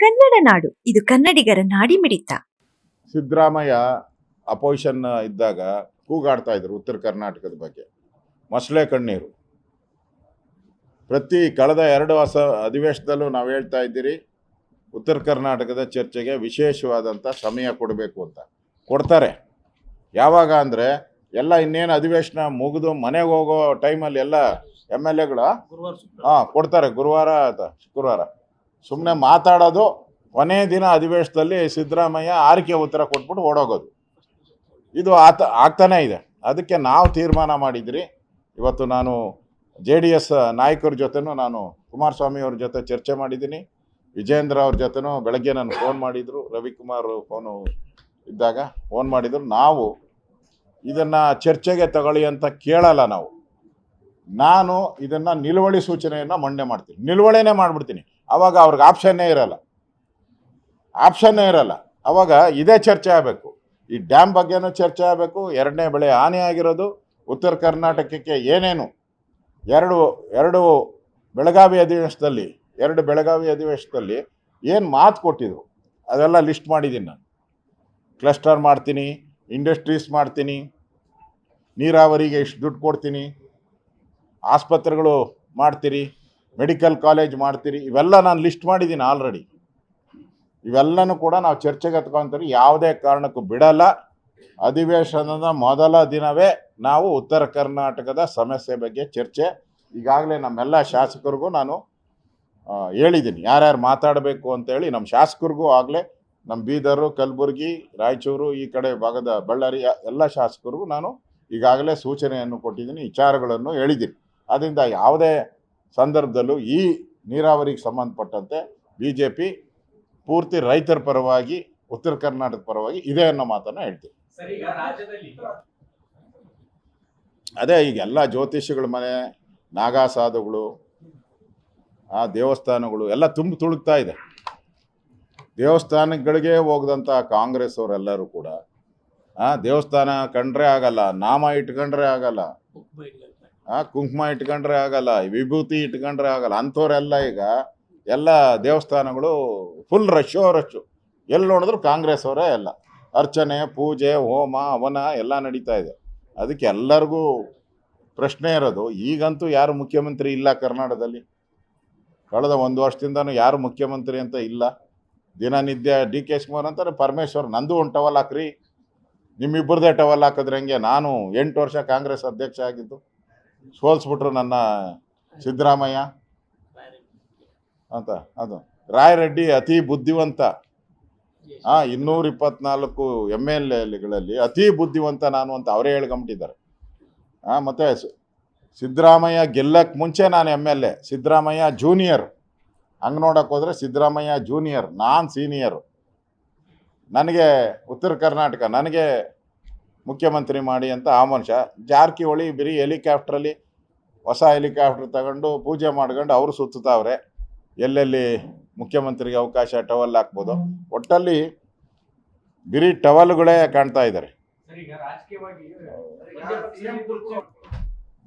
ಕನ್ನಡ ನಾಡು. ಇದು ಕನ್ನಡಿಗರ ನಾಡಿಮಿಡಿತ ಸಿದ್ದರಾಮಯ್ಯ ಅಪೋಸಿಷನ್ ಇದ್ದಾಗ ಕೂಗಾಡ್ತಾ ಇದ್ರು ಉತ್ತರ ಕರ್ನಾಟಕದ ಬಗ್ಗೆ. ಮೊಸಳೆ ಕಣ್ಣೀರು. ಪ್ರತಿ ಕಳೆದ ಎರಡು ಹೊಸ ಅಧಿವೇಶನದಲ್ಲೂ ನಾವು ಹೇಳ್ತಾ ಇದ್ದೀರಿ ಉತ್ತರ ಕರ್ನಾಟಕದ ಚರ್ಚೆಗೆ ವಿಶೇಷವಾದಂಥ ಸಮಯ ಕೊಡಬೇಕು ಅಂತ. ಕೊಡ್ತಾರೆ. ಯಾವಾಗ ಅಂದರೆ ಎಲ್ಲ ಇನ್ನೇನು ಅಧಿವೇಶನ ಮುಗಿದು ಮನೆಗೆ ಹೋಗೋ ಟೈಮಲ್ಲಿ ಎಲ್ಲ ಎಂ ಎಲ್ ಎಗಳು ಹಾಂ ಕೊಡ್ತಾರೆ. ಗುರುವಾರ ಅಥವಾ ಶುಕ್ರವಾರ. ಸುಮ್ಮನೆ ಮಾತಾಡೋದು, ಕೊನೆ ದಿನ ಅಧಿವೇಶನದಲ್ಲಿ ಸಿದ್ದರಾಮಯ್ಯ ಆರಿಕೆ ಉತ್ತರ ಕೊಟ್ಬಿಟ್ಟು ಓಡೋಗೋದು. ಇದು ಆತ, ಆಗ್ತಾನೇ ಇದೆ. ಅದಕ್ಕೆ ನಾವು ತೀರ್ಮಾನ ಮಾಡಿದ್ರಿ. ಇವತ್ತು ನಾನು ಜೆ ಡಿ ಎಸ್ ನಾಯಕರ ಜೊತೆನೂ ನಾನು ಕುಮಾರಸ್ವಾಮಿ ಅವ್ರ ಜೊತೆ ಚರ್ಚೆ ಮಾಡಿದ್ದೀನಿ. ವಿಜೇಂದ್ರ ಅವ್ರ ಜೊತೆನೂ ಬೆಳಗ್ಗೆ ನಾನು ಫೋನ್ ಮಾಡಿದರು. ರವಿಕುಮಾರ್ ಫೋನು ಇದ್ದಾಗ ಫೋನ್ ಮಾಡಿದ್ರು. ನಾವು ಇದನ್ನು ಚರ್ಚೆಗೆ ತಗೊಳ್ಳಿ ಅಂತ ಕೇಳಲ್ಲ ನಾವು. ನಾನು ಇದನ್ನು ನಿಲುವಳಿ ಸೂಚನೆಯನ್ನು ಮಂಡನೆ ಮಾಡ್ತೀನಿ. ನಿಲುವಳಿನೇ ಮಾಡಿಬಿಡ್ತೀನಿ. ಅವಾಗ ಅವ್ರಿಗೆ ಆಪ್ಷನ್ನೇ ಇರಲ್ಲ. ಆಪ್ಷನ್ನೇ ಇರಲ್ಲ. ಅವಾಗ ಇದೇ ಚರ್ಚೆ ಆಗಬೇಕು. ಈ ಡ್ಯಾಮ್ ಬಗ್ಗೆನೂ ಚರ್ಚೆ ಆಗಬೇಕು. ಎರಡನೇ ಬೆಳೆ ಹಾನಿ ಆಗಿರೋದು ಉತ್ತರ ಕರ್ನಾಟಕಕ್ಕೆ ಏನೇನು? ಎರಡು ಎರಡು ಬೆಳಗಾವಿ ಅಧಿವೇಶನದಲ್ಲಿ, ಎರಡು ಬೆಳಗಾವಿ ಅಧಿವೇಶನದಲ್ಲಿ ಏನು ಮಾತು ಕೊಟ್ಟಿದ್ರು? ಅದೆಲ್ಲ ಲಿಸ್ಟ್ ಮಾಡಿದ್ದೀನಿ ನಾನು. ಕ್ಲಸ್ಟರ್ ಮಾಡ್ತೀನಿ ಇಂಡಸ್ಟ್ರೀಸ್ ಮಾಡ್ತೀನಿ, ನೀರಾವರಿಗೆ ಇಷ್ಟು ದುಡ್ಡು ಕೊಡ್ತೀನಿ, ಆಸ್ಪತ್ರೆಗಳು ಮಾಡ್ತೀರಿ ಮೆಡಿಕಲ್ ಕಾಲೇಜ್ ಮಾಡ್ತೀರಿ, ಇವೆಲ್ಲ ನಾನು ಲಿಸ್ಟ್ ಮಾಡಿದ್ದೀನಿ ಆಲ್ರೆಡಿ ಇವೆಲ್ಲನೂ ಕೂಡ ನಾವು ಚರ್ಚೆಗೆ ಹತ್ಕೊಂತೀರಿ, ಯಾವುದೇ ಕಾರಣಕ್ಕೂ ಬಿಡಲ್ಲ. ಅಧಿವೇಶನದ ಮೊದಲ ದಿನವೇ ನಾವು ಉತ್ತರ ಕರ್ನಾಟಕದ ಸಮಸ್ಯೆ ಬಗ್ಗೆ ಚರ್ಚೆ. ಈಗಾಗಲೇ ನಮ್ಮೆಲ್ಲ ಶಾಸಕರಿಗೂ ನಾನು ಹೇಳಿದ್ದೀನಿ ಯಾರ್ಯಾರು ಮಾತಾಡಬೇಕು ಅಂತೇಳಿ ನಮ್ಮ ಶಾಸಕರಿಗೂ ಆಗಲೇ ನಮ್ಮ ಬೀದರು, ಕಲಬುರಗಿ, ರಾಯಚೂರು, ಈ ಕಡೆ ಭಾಗದ ಬಳ್ಳಾರಿ, ಎಲ್ಲ ಶಾಸಕರಿಗೂ ನಾನು ಈಗಾಗಲೇ ಸೂಚನೆಯನ್ನು ಕೊಟ್ಟಿದ್ದೀನಿ ವಿಚಾರಗಳನ್ನು ಹೇಳಿದ್ದೀನಿ ಅದರಿಂದ ಯಾವುದೇ ಸಂದರ್ಭದಲ್ಲೂ ಈ ನೀರಾವರಿಗೆ ಸಂಬಂಧಪಟ್ಟಂತೆ ಬಿ ಜೆ ಪಿ ಪೂರ್ತಿ ರೈತರ ಪರವಾಗಿ ಉತ್ತರ ಕರ್ನಾಟಕದ ಪರವಾಗಿ ಇದೆ ಅನ್ನೋ ಮಾತನ್ನು ಹೇಳ್ತೀವಿ. ಅದೇ ಈಗ ಎಲ್ಲ ಜ್ಯೋತಿಷಿಗಳ ಮನೆ ನಾಗಾಸಾಧುಗಳು ಆ ದೇವಸ್ಥಾನಗಳು ಎಲ್ಲ ತುಂಬ ತುಳುಕ್ತಾ ಇದೆ. ದೇವಸ್ಥಾನಗಳಿಗೆ ಹೋಗದಂಥ ಕಾಂಗ್ರೆಸ್ ಅವರೆಲ್ಲರೂ ಕೂಡ ಆ ದೇವಸ್ಥಾನ ಕಂಡ್ರೆ ಆಗಲ್ಲ ನಾಮ ಇಟ್ಕೊಂಡ್ರೆ ಆಗಲ್ಲ. ಆ ಕುಂಕುಮ ಇಟ್ಕೊಂಡ್ರೆ ಆಗಲ್ಲ ವಿಭೂತಿ ಇಟ್ಕೊಂಡ್ರೆ ಆಗಲ್ಲ, ಅಂಥವ್ರೆಲ್ಲ ಈಗ ಎಲ್ಲ ದೇವಸ್ಥಾನಗಳು ಫುಲ್ ರಶ್ಶು ರಶ್ಶು ಎಲ್ಲಿ ನೋಡಿದ್ರು ಕಾಂಗ್ರೆಸ್ ಅವರೇ ಎಲ್ಲ ಅರ್ಚನೆ, ಪೂಜೆ, ಹೋಮ, ಹವನ ಎಲ್ಲ ನಡೀತಾ ಇದೆ. ಅದಕ್ಕೆ ಎಲ್ಲರಿಗೂ ಪ್ರಶ್ನೆ ಇರೋದು, ಈಗಂತೂ ಯಾರು ಮುಖ್ಯಮಂತ್ರಿ ಇಲ್ಲ ಕರ್ನಾಟಕದಲ್ಲಿ? ಕಳೆದ ಒಂದು ವರ್ಷದಿಂದನೂ ಯಾರು ಮುಖ್ಯಮಂತ್ರಿ ಅಂತ ಇಲ್ಲ. ದಿನನಿತ್ಯ ಡಿ ಕೆ ಶಿವಕುಮಾರ್ ಅಂತಾರೆ, ಪರಮೇಶ್ವರ್, ನಂದು ಒಂದು ಟವಲ್ ಹಾಕ್ರಿ. ನಿಮ್ಮಿಬ್ಬರದೇ ಟವಲ್ ಹಾಕಿದ್ರೆ ಹಂಗೆ? ನಾನು ಎಂಟು ವರ್ಷ ಕಾಂಗ್ರೆಸ್ ಅಧ್ಯಕ್ಷ ಆಗಿದ್ದು ಸೋಲ್ಸ್ಬಿಟ್ರು ನನ್ನ ಸಿದ್ದರಾಮಯ್ಯ ಅಂತ, ಅದು. ರಾಯರೆಡ್ಡಿ ಅತಿ ಬುದ್ಧಿವಂತ. ಆ ಇನ್ನೂರ ಇಪ್ಪತ್ನಾಲ್ಕು ಎಂ ಎಲ್ ಎಗಳಲ್ಲಿ ಅತಿ ಬುದ್ಧಿವಂತ ನಾನು ಅಂತ ಅವರೇ ಹೇಳ್ಕೊಂಬಿಟ್ಟಿದ್ದಾರೆ. ಆ, ಮತ್ತೆ ಸಿದ್ದರಾಮಯ್ಯ ಗೆಲ್ಲಕ್ಕೆ ಮುಂಚೆ ನಾನು M L A, Siddaramaiah junior. ಹಂಗೆ ನೋಡಕ್ಕೆ ಹೋದ್ರೆ ಸಿದ್ದರಾಮಯ್ಯ ಜೂನಿಯರ್, ನಾನು ಸೀನಿಯರ್. ನನಗೆ ಉತ್ತರ ಕರ್ನಾಟಕ, ನನಗೆ ಮುಖ್ಯಮಂತ್ರಿ ಮಾಡಿ ಅಂತ ಆ ಮನುಷ್ಯ. ಜಾರಕಿಹೊಳಿ ಬರೀ ಹೆಲಿಕಾಪ್ಟ್ರಲ್ಲಿ ಹೊಸ ಹೆಲಿಕಾಪ್ಟರ್ ತಗೊಂಡು ಪೂಜೆ ಮಾಡ್ಕೊಂಡು ಅವರು ಸುತ್ತುತ್ತಾವ್ರೆ. ಎಲ್ಲೆಲ್ಲಿ ಮುಖ್ಯಮಂತ್ರಿಗೆ ಅವಕಾಶ ಟವಲ್ ಹಾಕ್ಬೋದು. ಒಟ್ಟಲ್ಲಿ ಬಿರಿ ಟವಲ್ಗಳೇ ಕಾಣ್ತಾ ಇದ್ದಾರೆ.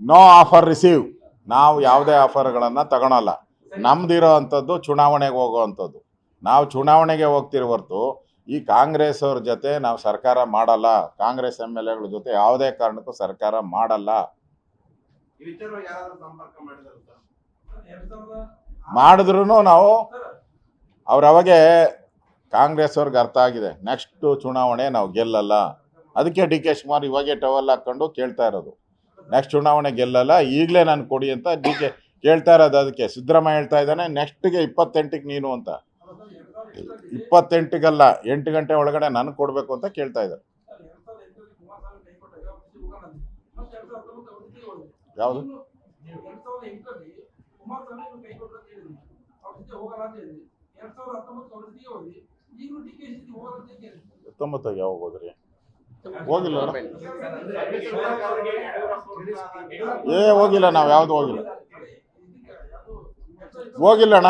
No offer receive. ನಾವು ಯಾವುದೇ ಆಫರ್ಗಳನ್ನು ತಗೊಳಲ್ಲ. ನಮ್ದಿರೋ ಅಂಥದ್ದು ಚುನಾವಣೆಗೆ ಹೋಗೋ ಅಂಥದ್ದು. ನಾವು ಚುನಾವಣೆಗೆ ಹೋಗ್ತಿರೋ ಹೊರ್ತು ಈ ಕಾಂಗ್ರೆಸ್ ಅವ್ರ ಜೊತೆ ನಾವು ಸರ್ಕಾರ ಮಾಡಲ್ಲ. ಕಾಂಗ್ರೆಸ್ ಎಂ ಎಲ್ ಎಗಳ ಜೊತೆ ಯಾವುದೇ ಕಾರಣಕ್ಕೂ ಸರ್ಕಾರ ಮಾಡಲ್ಲ. ಮಾಡಿದ್ರು ನಾವು ಅವ್ರ ಅವಾಗೆ ಕಾಂಗ್ರೆಸ್ ಅವ್ರಿಗೆ ಅರ್ಥ ಆಗಿದೆ. ನೆಕ್ಸ್ಟ್ ಚುನಾವಣೆ ನಾವು ಗೆಲ್ಲಲ್ಲ. ಅದಕ್ಕೆ ಡಿ ಕೆ ಶಿವಕುಮಾರ್ ಇವಾಗೆ ಟವಲ್ ಹಾಕೊಂಡು ಕೇಳ್ತಾ ಇರೋದು. ನೆಕ್ಸ್ಟ್ ಚುನಾವಣೆ ಗೆಲ್ಲಲ್ಲ ಈಗಲೇ ನಾನು ಕೊಡಿ ಅಂತ ಡಿ ಕೆ ಕೇಳ್ತಾ ಇರೋದು ಅದಕ್ಕೆ. ಸಿದ್ದರಾಮಯ್ಯ ಹೇಳ್ತಾ ಇದ್ದಾನೆ ನೆಕ್ಸ್ಟ್ಗೆ ಇಪ್ಪತ್ತೆಂಟಿಗೆ ನೀನು ಅಂತ. ಇಪ್ಪತ್ತೆಂಟಿಗಲ್ಲ, ಎಂಟು ಗಂಟೆ ಒಳಗಡೆ ನನಗೆ ಕೊಡಬೇಕು ಅಂತ ಕೇಳ್ತಾ ಇದ್ದಾರೆ. ಯಾವುದು? ಹತ್ತೊಂಬತ್ತಾಗ ಯಾವಾಗ ಹೋದ್ರಿ? ಹೋಗಿಲ್ಲ? ಏ, ಹೋಗಿಲ್ಲ, ನಾವು ಯಾವುದು ಹೋಗಿಲ್ಲ. ಹೋಗಿಲ್ಲ ಅಣ್ಣ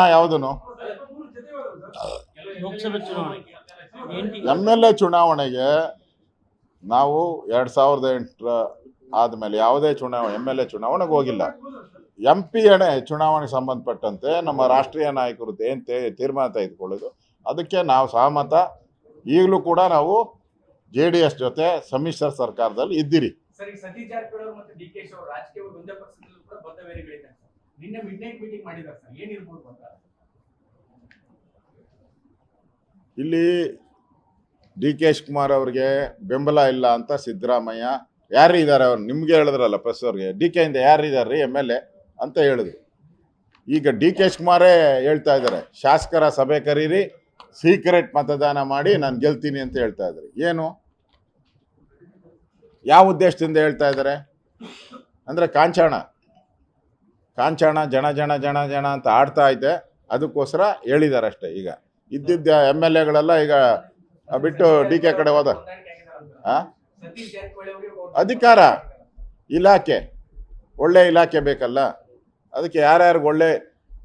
ಲೋಕಸಭೆ ಚುನಾವಣೆ. ಎಂ ಎಲ್ ಎ ಚುನಾವಣೆಗೆ ನಾವು ಎರಡು ಸಾವಿರದ ಎಂಟರ ಆದಮೇಲೆ ಯಾವುದೇ ಚುನಾವಣೆ ಎಂ ಎಲ್ ಎ ಚುನಾವಣೆಗೆ ಹೋಗಿಲ್ಲ. ಎಂ ಪಿ ಎಣೆ ಚುನಾವಣೆಗೆ ಸಂಬಂಧಪಟ್ಟಂತೆ ನಮ್ಮ ರಾಷ್ಟ್ರೀಯ ನಾಯಕರು ಏನು ತೀರ್ಮಾನ ತೆಗೆದುಕೊಳ್ಳೋದು ಅದಕ್ಕೆ ನಾವು ಸಹಮತ. ಈಗಲೂ ಕೂಡ ನಾವು ಜೆ ಡಿ ಎಸ್ ಜೊತೆ ಸಮ್ಮಿಶ್ರ ಸರ್ಕಾರದಲ್ಲಿ ಇದ್ದೀರಿ. ಸರ್ ಈಗ ಸತೀಶ್ ಜಾರಕಿಹೊಳಿ ಅವರು ಮತ್ತೆ ಡಿ ಕೆ ಶಿ ಅವರು ರಾಜಕೀಯವಾಗಿ ಒಂದೇ ಪಕ್ಷದಲ್ಲೂ ಕೂಡ ಬದ್ಧ ಬೇರೆಗಳಿದ್ದಾರೆ ಸರ್. ನಿನ್ನೆ ಮಿಡ್ ನೈಟ್ ಮೀಟಿಂಗ್ ಮಾಡಿದ್ದಾರೆ ಸರ್. ಏನಿರ್ಬೋದು ಅಂತ ಇಲ್ಲಿ ಡಿ ಕೆ ಕುಮಾರ್ ಅವ್ರಿಗೆ ಬೆಂಬಲ ಇಲ್ಲ ಅಂತ ಸಿದ್ದರಾಮಯ್ಯ ಯಾರು ಇದ್ದಾರೆ ಅವ್ರು? ನಿಮ್ಗೆ ಹೇಳಿದ್ರಲ್ಲ ಪ್ರೆಸ್ ಅವ್ರಿಗೆ. ಡಿ ಇಂದ ಯಾರು ಇದ್ದಾರೆ ರೀ ಎಂ ಎಲ್ ಎ ಅಂತ ಹೇಳಿದ್ರು. ಈಗ ಡಿ ಕೆ ಕುಮಾರೇ ಹೇಳ್ತಾ ಇದ್ದಾರೆ, ಶಾಸಕರ ಸಭೆ ಕರೀರಿ, ಸೀಕ್ರೆಟ್ ಮತದಾನ ಮಾಡಿ ನಾನು ಗೆಲ್ತೀನಿ ಅಂತ ಹೇಳ್ತಾ ಇದ್ದಾರೆ. ಏನು? ಯಾವ ಉದ್ದೇಶದಿಂದ ಹೇಳ್ತಾ ಇದ್ದಾರೆ? ಅಂದರೆ ಕಾಂಚಾಣ. ಕಾಂಚಾಣ ಜನ ಜನ ಜನ ಜನ ಅಂತ ಆಡ್ತಾ ಇದ್ದೆ ಅದಕ್ಕೋಸ್ಕರ ಹೇಳಿದ್ದಾರೆ ಅಷ್ಟೇ ಈಗ. ಇದ್ದಿದ್ದ ಎಂ ಎಲ್ ಎಗಳೆಲ್ಲ ಈಗ ಬಿಟ್ಟು ಡಿ ಕೆ ಕಡೆ ಹೋದ. ಅಧಿಕಾರ ಇಲಾಖೆ. ಒಳ್ಳೆ ಇಲಾಖೆ ಬೇಕಲ್ಲ? ಅದಕ್ಕೆ ಯಾರ್ಯಾರಿಗೆ ಒಳ್ಳೆ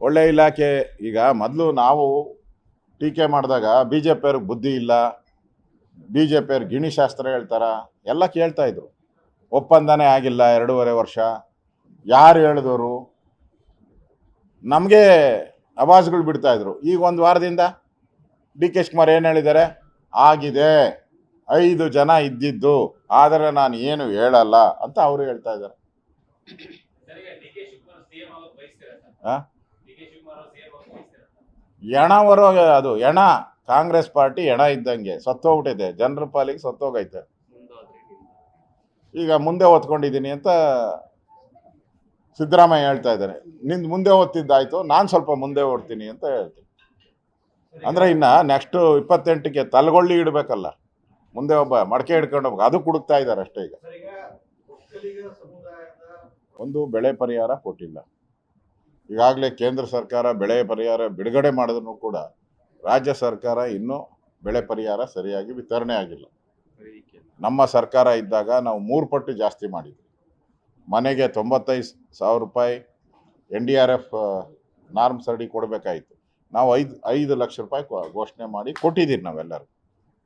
ಒಳ್ಳೆ ಇಲಾಖೆ? ಈಗ ಮೊದಲು ನಾವು ಟೀಕೆ ಮಾಡಿದಾಗ ಬಿ ಜೆ ಪಿಯವ್ರಿಗೆ ಬುದ್ಧಿ ಇಲ್ಲ. ಬಿ ಜೆ ಪಿಯವ್ರು ಗಿಣಿಶಾಸ್ತ್ರ ಹೇಳ್ತಾರ. ಎಲ್ಲ ಕೇಳ್ತಾ ಇದ್ರು. ಒಪ್ಪಂದನೇ ಆಗಿಲ್ಲ ಎರಡೂವರೆ ವರ್ಷ. ಯಾರು ಹೇಳಿದವರು ನಮಗೆ ಅವಾಜ್ಗಳು ಬಿಡ್ತಾ ಇದ್ರು. ಈಗ ಒಂದು ವಾರದಿಂದ ಡಿ ಕೆ ಶಿವಕುಮಾರ್ ಏನು ಹೇಳಿದ್ದಾರೆ? ಆಗಿದೆ. ಐದು ಜನ ಇದ್ದಿದ್ದು, ಆದರೆ ನಾನು ಏನು ಹೇಳಲ್ಲ ಅಂತ ಅವರು ಹೇಳ್ತಾ ಇದ್ದಾರೆ. ಎಣವರು ಅದು ಎಣ, ಕಾಂಗ್ರೆಸ್ ಪಾರ್ಟಿ ಎಣ ಇದ್ದಂಗೆ, ಸತ್ತೋಗ್ಬಿಟ್ಟಿದೆ. ಜನರ ಪಾಲಿಗೆ ಸತ್ತೋಗೈತೆ. ಈಗ ಮುಂದೆ ಹೊತ್ಕೊಂಡಿದ್ದೀನಿ ಅಂತ ಸಿದ್ದರಾಮಯ್ಯ ಹೇಳ್ತಾ ಇದ್ದಾರೆ. ನಿಂದು ಮುಂದೆ ಓದ್ತಿದ್ದಾಯ್ತು ನಾನು ಸ್ವಲ್ಪ ಮುಂದೆ ಓಡ್ತೀನಿ ಅಂತ ಹೇಳ್ತೀನಿ. ಅಂದರೆ ಇನ್ನು ನೆಕ್ಸ್ಟು ಇಪ್ಪತ್ತೆಂಟಕ್ಕೆ ತಲೆಗೊಳ್ಳಿ ಇಡಬೇಕಲ್ಲ. ಮುಂದೆ ಒಬ್ಬ ಮಡಕೆ ಹಿಡ್ಕೊಂಡು ಹೋಗ್ಬೇಕು. ಅದು ಕುಡುಕ್ತಾ ಇದ್ದಾರೆ ಅಷ್ಟೇ ಈಗ. ಒಂದು ಬೆಳೆ ಪರಿಹಾರ ಕೊಟ್ಟಿಲ್ಲ. ಈಗಾಗಲೇ ಕೇಂದ್ರ ಸರ್ಕಾರ ಬೆಳೆ ಪರಿಹಾರ ಬಿಡುಗಡೆ ಮಾಡಿದ್ರು ಕೂಡ ರಾಜ್ಯ ಸರ್ಕಾರ ಇನ್ನೂ ಬೆಳೆ ಪರಿಹಾರ ಸರಿಯಾಗಿ ವಿತರಣೆ ಆಗಿಲ್ಲ. ನಮ್ಮ ಸರ್ಕಾರ ಇದ್ದಾಗ ನಾವು ಮೂರು ಪಟ್ಟು ಜಾಸ್ತಿ ಮಾಡಿದ್ವಿ. ಮನೆಗೆ ತೊಂಬತ್ತೈದು ಸಾವಿರ ರೂಪಾಯಿ N D R F, norms ಅಡಿ ಕೊಡಬೇಕಾಯಿತು. ನಾವು ಐದು ಐದು ಲಕ್ಷ ರೂಪಾಯಿ ಘೋಷಣೆ ಮಾಡಿ ಕೊಟ್ಟಿದ್ದೀರಿ ನಾವೆಲ್ಲರೂ.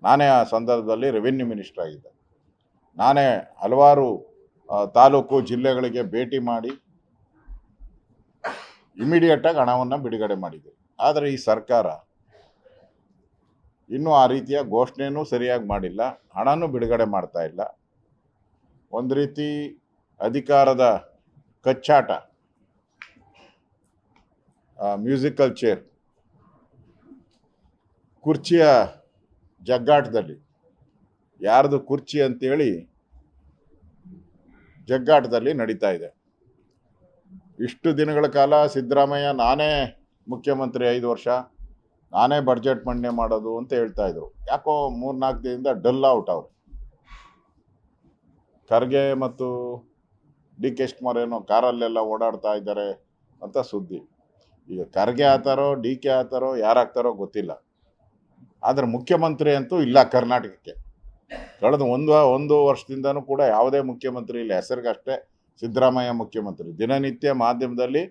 ನಾನೇ ಆ ಸಂದರ್ಭದಲ್ಲಿ ರೆವಿನ್ಯೂ ಮಿನಿಸ್ಟರ್ ಆಗಿದ್ದೆ. ನಾನೇ ಹಲವಾರು ತಾಲೂಕು ಜಿಲ್ಲೆಗಳಿಗೆ ಭೇಟಿ ಮಾಡಿ ಇಮಿಡಿಯೇಟಾಗಿ ಹಣವನ್ನು ಬಿಡುಗಡೆ ಮಾಡಿದೆ ಆದರೆ ಈ ಸರ್ಕಾರ ಇನ್ನೂ ಆ ರೀತಿಯ ಘೋಷಣೆಯೂ ಸರಿಯಾಗಿ ಮಾಡಿಲ್ಲ, ಹಣನೂ ಬಿಡುಗಡೆ ಮಾಡ್ತಾ ಇಲ್ಲ. ಒಂದು ರೀತಿ ಅಧಿಕಾರದ ಕಚ್ಚಾಟ ಮ್ಯೂಸಿಕಲ್ ಚೇರ್ ಕುರ್ಚಿಯ ಜಗ್ಗಾಟದಲ್ಲಿ. ಯಾರದು ಕುರ್ಚಿ ಅಂತೇಳಿ ಜಗ್ಗಾಟದಲ್ಲಿ ನಡೀತಾ ಇದೆ. ಇಷ್ಟು ದಿನಗಳ ಕಾಲ ಸಿದ್ದರಾಮಯ್ಯ ನಾನೇ ಮುಖ್ಯಮಂತ್ರಿ ಐದು ವರ್ಷ, ನಾನೇ ಬಡ್ಜೆಟ್ ಮಂಡನೆ ಮಾಡೋದು ಅಂತ ಹೇಳ್ತಾ ಇದ್ರು. ಯಾಕೋ ಮೂರ್ನಾಲ್ಕು ದಿನದಿಂದ ಡಲ್ ಔಟ್ ಅವರು. ಖರ್ಗೆ ಮತ್ತು ಡಿ ಕೆ ಶಿವಕುಮಾರ್ ಏನೋ ಕಾರಲ್ಲೆಲ್ಲ ಓಡಾಡ್ತಾ ಇದ್ದಾರೆ ಅಂತ ಸುದ್ದಿ. ಈಗ ಖರ್ಗೆ ಆತಾರೋ, ಡಿ ಕೆ ಆತಾರೋ, ಯಾರಾಗ್ತಾರೋ ಗೊತ್ತಿಲ್ಲ. ಆದರೆ ಮುಖ್ಯಮಂತ್ರಿ ಅಂತೂ ಇಲ್ಲ ಕರ್ನಾಟಕಕ್ಕೆ. ಕಳೆದ ಒಂದು ಒಂದು ವರ್ಷದಿಂದನೂ ಕೂಡ ಯಾವುದೇ ಮುಖ್ಯಮಂತ್ರಿ ಇಲ್ಲ. ಹೆಸರಿಗಷ್ಟೇ ಸಿದ್ದರಾಮಯ್ಯ ಮುಖ್ಯಮಂತ್ರಿ. ದಿನನಿತ್ಯ ಮಾಧ್ಯಮದಲ್ಲಿ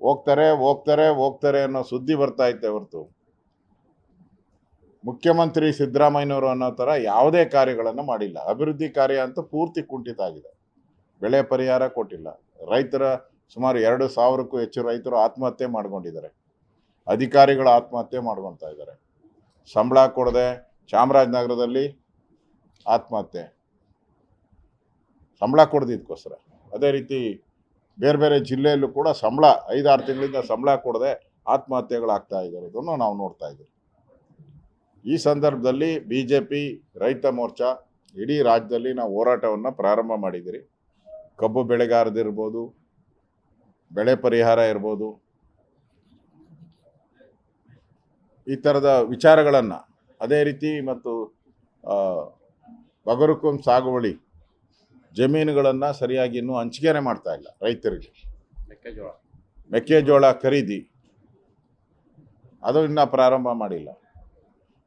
ಹೋಗ್ತಾರೆ ಹೋಗ್ತಾರೆ ಹೋಗ್ತಾರೆ ಅನ್ನೋ ಸುದ್ದಿ ಬರ್ತಾ ಐತೆ ಹೊರತು. ಮುಖ್ಯಮಂತ್ರಿ ಸಿದ್ದರಾಮಯ್ಯನವರು ಅನ್ನೋ ಥರ ಯಾವುದೇ ಕಾರ್ಯಗಳನ್ನು ಮಾಡಿಲ್ಲ. ಅಭಿವೃದ್ಧಿ ಕಾರ್ಯ ಅಂತೂ ಪೂರ್ತಿ ಕುಂಠಿತ ಆಗಿದೆ. ಬೆಳೆ ಪರಿಹಾರ ಕೊಟ್ಟಿಲ್ಲ. ರೈತರ ಸುಮಾರು ಎರಡು ಸಾವಿರಕ್ಕೂ ಹೆಚ್ಚು ರೈತರು ಆತ್ಮಹತ್ಯೆ ಮಾಡ್ಕೊಂಡಿದ್ದಾರೆ. ಅಧಿಕಾರಿಗಳು ಆತ್ಮಹತ್ಯೆ ಮಾಡ್ಕೊತಾ ಇದ್ದಾರೆ. ಸಂಬಳ ಕೊಡದೆ ಚಾಮರಾಜನಗರದಲ್ಲಿ ಆತ್ಮಹತ್ಯೆ. ಸಂಬಳ ಕೊಡದಿದ್ದಕ್ಕೋಸ್ಕರ ಅದೇ ರೀತಿ ಬೇರೆ ಬೇರೆ ಜಿಲ್ಲೆಯಲ್ಲೂ ಕೂಡ ಸಂಬಳ, ಐದಾರು ತಿಂಗಳಿಂದ ಸಂಬಳ ಕೊಡದೆ ಆತ್ಮಹತ್ಯೆಗಳಾಗ್ತಾ ಇರೋದನ್ನು ನಾವು ನೋಡ್ತಾ ಇದ್ದೀವಿ. ಈ ಸಂದರ್ಭದಲ್ಲಿ ಬಿ ಜೆ ಪಿ ರೈತ ಮೋರ್ಚಾ ಇಡೀ ರಾಜ್ಯದಲ್ಲಿ ನಾವು ಹೋರಾಟವನ್ನು ಪ್ರಾರಂಭ ಮಾಡಿದ್ದೀರಿ. ಕಬ್ಬು ಬೆಳೆಗಾರದಿರ್ಬೋದು ಬೆಳೆ ಪರಿಹಾರ ಇರ್ಬೋದು ಈ ಥರದ ವಿಚಾರಗಳನ್ನು ಅದೇ ರೀತಿ ಮತ್ತು ಬಗರುಕುಂ ಸಾಗುವಳಿ ಜಮೀನುಗಳನ್ನು ಸರಿಯಾಗಿ ಇನ್ನೂ ಹಂಚಿಕೆನೆ ಮಾಡ್ತಾ ಇಲ್ಲ ರೈತರಿಗೆ. ಮೆಕ್ಕೆಜೋಳ. ಖರೀದಿ. ಅದು ಇನ್ನೂ ಪ್ರಾರಂಭ ಮಾಡಿಲ್ಲ.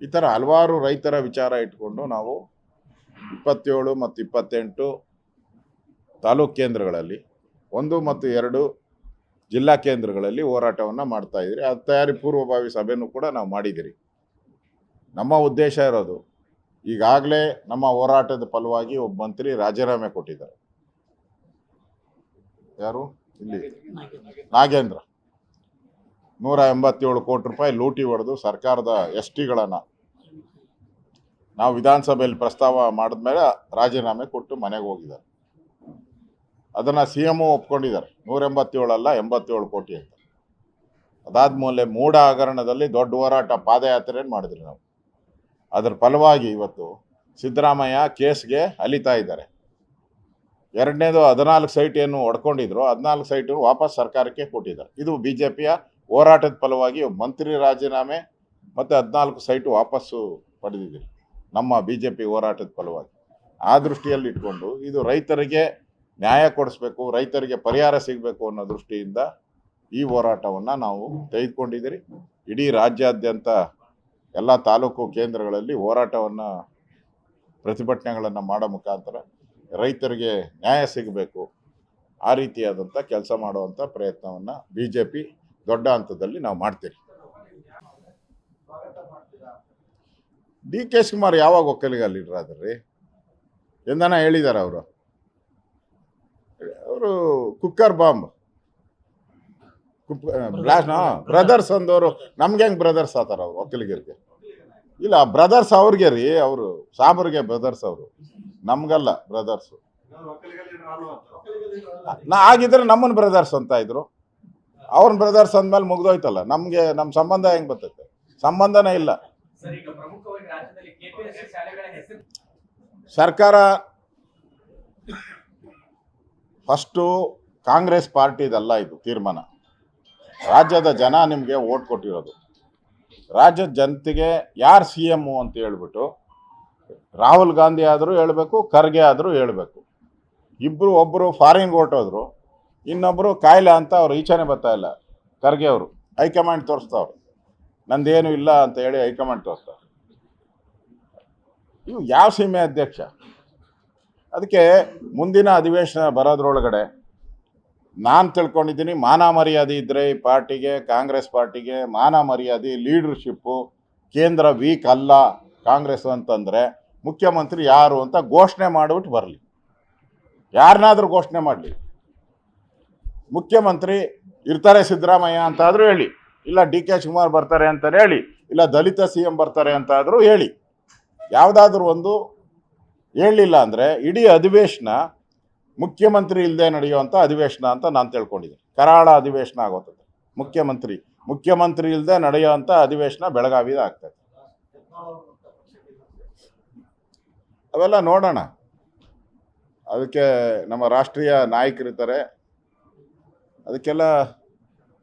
ಈ ಥರ ಹಲವಾರು ರೈತರ ವಿಚಾರ ಇಟ್ಕೊಂಡು ನಾವು ಇಪ್ಪತ್ತೇಳು ಮತ್ತು ಇಪ್ಪತ್ತೆಂಟು ತಾಲೂಕು ಕೇಂದ್ರಗಳಲ್ಲಿ ಒಂದು ಮತ್ತು ಎರಡು ಜಿಲ್ಲಾ ಕೇಂದ್ರಗಳಲ್ಲಿ ಹೋರಾಟವನ್ನು ಮಾಡ್ತಾ ಇದ್ದೀರಿ ಅದು ತಯಾರಿ ಪೂರ್ವಭಾವಿ ಸಭೆನೂ ಕೂಡ ನಾವು ಮಾಡಿದ್ದೀರಿ ನಮ್ಮ ಉದ್ದೇಶ ಇರೋದು, ಈಗಾಗಲೇ ನಮ್ಮ ಹೋರಾಟದ ಫಲವಾಗಿ ಒಬ್ಬ ಮಂತ್ರಿ ರಾಜೀನಾಮೆ ಕೊಟ್ಟಿದ್ದಾರೆ. ಯಾರು? ಇಲ್ಲಿ ನಾಗೇಂದ್ರ. ನೂರ ಎಂಬತ್ತೇಳು ಕೋಟಿ ರೂಪಾಯಿ ಲೂಟಿ ಹೊಡೆದು ಸರ್ಕಾರದ ಎಸ್ ಟಿಗಳನ್ನು ನಾವು ವಿಧಾನಸಭೆಯಲ್ಲಿ ಪ್ರಸ್ತಾವ ಮಾಡಿದ್ಮೇಲೆ ರಾಜೀನಾಮೆ ಕೊಟ್ಟು ಮನೆಗೆ ಹೋಗಿದ್ದಾರೆ. ಅದನ್ನು ಸಿ ಎಂ ಒಪ್ಕೊಂಡಿದ್ದಾರೆ. ನೂರ ಎಂಬತ್ತೇಳಲ್ಲ ಎಂಬತ್ತೇಳು ಕೋಟಿ ಅಂತ. ಅದಾದ್ಮೇಲೆ ಮೂಢ ಹಗರಣದಲ್ಲಿ ದೊಡ್ಡ ಹೋರಾಟ ಪಾದಯಾತ್ರೆ ಮಾಡಿದ್ರಿ ನಾವು. ಅದರ ಫಲವಾಗಿ ಇವತ್ತು ಸಿದ್ದರಾಮಯ್ಯ ಕೇಸ್ಗೆ ಅಲಿತಾ ಇದ್ದಾರೆ. ಎರಡನೇದು ಹದಿನಾಲ್ಕು ಸೈಟ್ ಏನು ಒಡ್ಕೊಂಡಿದ್ರು. ಹದಿನಾಲ್ಕು ಸೈಟ್ ವಾಪಸ್ ಸರ್ಕಾರಕ್ಕೆ ಕೊಟ್ಟಿದ್ದಾರೆ. ಇದು ಬಿ ಜೆ ಪಿಯ ಹೋರಾಟದ ಫಲವಾಗಿ ಮಂತ್ರಿ ರಾಜೀನಾಮೆ ಮತ್ತು ಹದಿನಾಲ್ಕು ಸೈಟು ವಾಪಸ್ಸು ಪಡೆದಿದ್ದೀರಿ ನಮ್ಮ ಬಿ ಜೆ ಪಿ ಹೋರಾಟದ ಫಲವಾಗಿ. ಆ ದೃಷ್ಟಿಯಲ್ಲಿ ಇಟ್ಕೊಂಡು ಇದು ರೈತರಿಗೆ ನ್ಯಾಯ ಕೊಡಿಸ್ಬೇಕು, ರೈತರಿಗೆ ಪರಿಹಾರ ಸಿಗಬೇಕು ಅನ್ನೋ ದೃಷ್ಟಿಯಿಂದ ಈ ಹೋರಾಟವನ್ನು ನಾವು ತೆಗೆದುಕೊಂಡಿದ್ದೀರಿ. ಇಡೀ ರಾಜ್ಯಾದ್ಯಂತ ಎಲ್ಲ ತಾಲೂಕು ಕೇಂದ್ರಗಳಲ್ಲಿ ಹೋರಾಟವನ್ನು, ಪ್ರತಿಭಟನೆಗಳನ್ನು ಮಾಡೋ ಮುಖಾಂತರ ರೈತರಿಗೆ ನ್ಯಾಯ ಸಿಗಬೇಕು. ಆ ರೀತಿಯಾದಂಥ ಕೆಲಸ ಮಾಡುವಂಥ ಪ್ರಯತ್ನವನ್ನು ಬಿ ಜೆ ಪಿ ದೊಡ್ಡ ಹಂತದಲ್ಲಿ ನಾವು ಮಾಡ್ತೀವಿ ಡಿ ಕೆ ಶಿವಕುಮಾರ್ ಯಾವಾಗ ಒಕ್ಕಲಿಗ ಲೀಡರ್ ಆದ್ರಿ ಎಂದನ ಹೇಳಿದ್ದಾರೆ ಅವರು. ಅವರು ಕುಕ್ಕರ್ ಬಾಂಬ್. ಬ್ಲಾಸ್ಟ್ ಬ್ರದರ್ಸ್ ಅಂದವರು. ನಮ್ಗೆ ಹೆಂಗೆ ಬ್ರದರ್ಸ್ ಆತಾರ ಅವ್ರು ಒಕ್ಕಲಿಗರಿಗೆ? ಇಲ್ಲ ಬ್ರದರ್ಸ್ ಅವ್ರಿಗೆ ರೀ ಅವರು ಸಾಬರ್ಗೆ ಬ್ರದರ್ಸ್ ಅವರು. ನಮ್ಗಲ್ಲ ಬ್ರದರ್ಸ್. ನಾ ಆಗಿದ್ರೆ ನಮ್ಮನ್ನ ಬ್ರದರ್ಸ್ ಅಂತ ಇದ್ರು. ಅವ್ರನ್ನ ಬ್ರದರ್ಸ್ ಅಂದ್ಮೇಲೆ ಮುಗ್ದೋಯ್ತಲ್ಲ ನಮಗೆ ನಮ್ಮ ಸಂಬಂಧ ಹೆಂಗ್ ಬರ್ತೈತೆ? ಸಂಬಂಧನೇ ಇಲ್ಲ. ಸರ್ ಈಗ ಪ್ರಮುಖವಾಗಿ ರಾಜ್ಯದಲ್ಲಿ ಕೆಪಿಎಸ್ಸಿ ಶಾಲೆಗಳ ಹೆಸರು ಸರ್ಕಾರ ಫಸ್ಟು ಕಾಂಗ್ರೆಸ್ ಪಾರ್ಟಿದಲ್ಲ ಇದು ತೀರ್ಮಾನ. ರಾಜ್ಯದ ಜನ ನಿಮಗೆ ಓಟ್ ಕೊಟ್ಟಿರೋದು. ರಾಜ್ಯದ ಜನತೆಗೆ ಯಾರು ಸಿ ಎಮ್ಮು ಅಂತ ಹೇಳ್ಬಿಟ್ಟು ರಾಹುಲ್ ಗಾಂಧಿ ಆದರೂ ಹೇಳಬೇಕು, ಖರ್ಗೆ ಆದರೂ ಹೇಳಬೇಕು. ಇಬ್ಬರು ಒಬ್ಬರು ಫಾರಿನ್ಗೆ ಹೊರಟೋದ್ರು ಇನ್ನೊಬ್ಬರು ಕಾಯಿಲೆ ಅಂತ ಅವ್ರು ಈಚೆನೆ ಬರ್ತಾ ಇಲ್ಲ. ಖರ್ಗೆ ಅವರು ಹೈಕಮಾಂಡ್ ತೋರಿಸ್ತಾವ್ರು ನಂದೇನು ಇಲ್ಲ ಅಂತ ಹೇಳಿ ಹೈಕಮಾಂಡ್ ತೋರಿಸ್ತಾರೆ ಇವು ಯಾವ ಸೀಮೆ ಅಧ್ಯಕ್ಷ? ಅದಕ್ಕೆ ಮುಂದಿನ ಅಧಿವೇಶನ ಬರೋದ್ರೊಳಗಡೆ ನಾನು ತಿಳ್ಕೊಂಡಿದ್ದೀನಿ, ಮಾನ ಮರ್ಯಾದೆ ಇದ್ದರೆ ಈ ಪಾರ್ಟಿಗೆ, ಕಾಂಗ್ರೆಸ್ ಪಾರ್ಟಿಗೆ ಮಾನ ಮರ್ಯಾದೆ ಲೀಡರ್ಶಿಪ್ಪು ಕೇಂದ್ರ ವೀಕ್ ಅಲ್ಲ ಕಾಂಗ್ರೆಸ್ ಅಂತಂದರೆ ಮುಖ್ಯಮಂತ್ರಿ ಯಾರು ಅಂತ ಘೋಷಣೆ ಮಾಡಿಬಿಟ್ಟು ಬರಲಿ. ಯಾರನ್ನಾದರೂ ಘೋಷಣೆ ಮಾಡಲಿ. ಮುಖ್ಯಮಂತ್ರಿ ಇರ್ತಾರೆ ಸಿದ್ದರಾಮಯ್ಯ ಅಂತಾದರೂ ಹೇಳಿ, ಇಲ್ಲ ಡಿ ಕೆ ಶಿವಕುಮಾರ್ ಬರ್ತಾರೆ ಅಂತಲೇ ಹೇಳಿ, ಇಲ್ಲ ದಲಿತ ಸಿ ಎಂ ಬರ್ತಾರೆ ಅಂತಾದರೂ ಹೇಳಿ. ಯಾವುದಾದ್ರೂ ಒಂದು ಹೇಳಲಿಲ್ಲ ಅಂದರೆ ಇಡೀ ಅಧಿವೇಶನ ಮುಖ್ಯಮಂತ್ರಿ ಇಲ್ಲದೆ ನಡೆಯುವಂಥ ಅಧಿವೇಶನ ಅಂತ ನಾನು ತಿಳ್ಕೊಂಡಿದ್ದೀನಿ. ಕರಾಳ ಅಧಿವೇಶನ ಆಗೋತದೆ. ಮುಖ್ಯಮಂತ್ರಿ ಮುಖ್ಯಮಂತ್ರಿ ಇಲ್ಲದೆ ನಡೆಯುವಂಥ ಅಧಿವೇಶನ ಬೆಳಗಾವಿದ ಆಗ್ತದೆ. ಅವೆಲ್ಲ ನೋಡೋಣ. ಅದಕ್ಕೆ ನಮ್ಮ ರಾಷ್ಟ್ರೀಯ ನಾಯಕರಿರ್ತಾರೆ ಅದಕ್ಕೆಲ್ಲ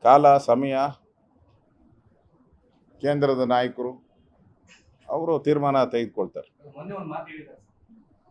ಕಾಲ, ಸಮಯ, ಕೇಂದ್ರದ ನಾಯಕರು, ಅವರು ತೀರ್ಮಾನ ತೆಗೆದುಕೊಳ್ತಾರೆ.